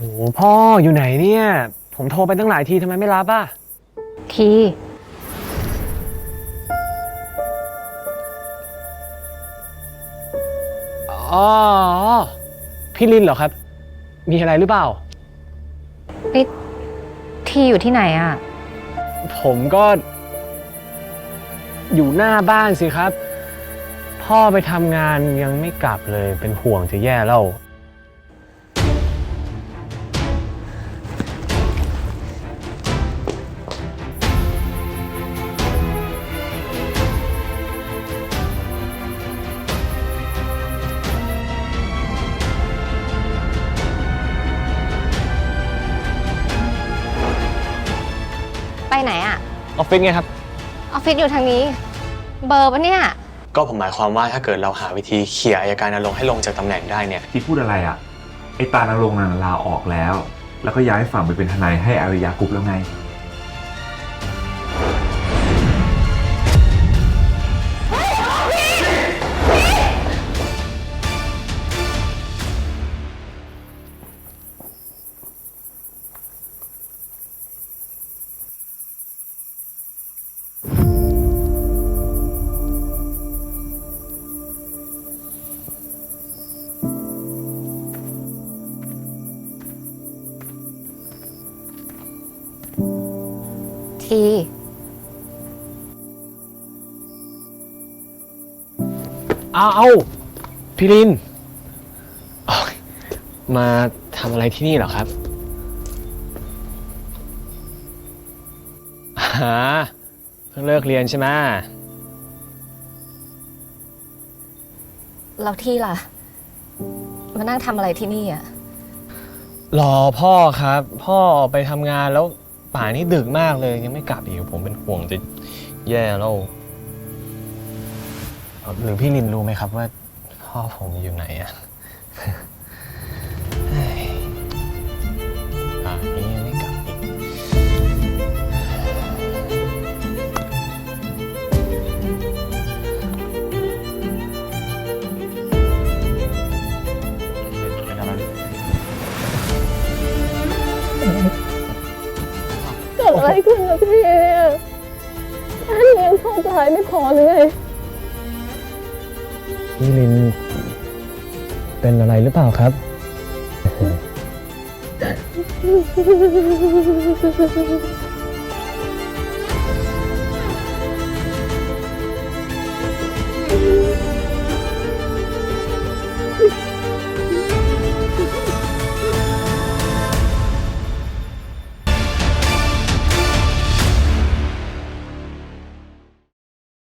โอ้โหพ่ออยู่ไหนเนี่ย ผมโทรไปตั้งหลายทีทำไมไม่รับอะ ที อ๋อ พี่ลินเหรอครับ มีอะไรหรือเปล่า นี่ทีอยู่ที่ไหนอะผมก็ อยู่หน้าบ้านสิครับ พ่อไปทำงานยังไม่กลับเลยเป็นห่วงจะแย่แล้ว ไปไหนอะออฟฟิศไงครับ ออฟฟิศอยู่ทางนี้ เบอร์ปะเนี่ย ก็ผมหมายความว่าถ้าเกิดเราหาวิธีเขี่ยอายการนรงค์ให้ลงจากตำแหน่งได้เนี่ย ที่พูดอะไรอะ ไอ้ตาลงค์นั้นลาออกแล้ว แล้วก็ย้ายฝั่งไปเป็นทนายให้อารยากรุ๊ปแล้วไง ที เอาเอาพี่ลินโอ๊ยมาทำอะไรที่นี่เหรอครับหาเพิ่งเลิกเรียนใช่ไหมเราที่ล่ะ มานั่งทำอะไรที่นี่อะรอพ่อครับ พ่อไปทำงานแล้ว ป่านี้ดึกมากเลยยังไม่กลับอีกผมเป็นห่วงจะแย่แล้วหรือพี่ลินรู้ไหมครับว่าพ่อผมอยู่ไหนอะ กิดอะไรขึ้นกับพี่เนี่ยแค่เลี้ยงพ่อตายไม่พอเลยพี่ลินเป็นอะไรหรือเปล่าครับ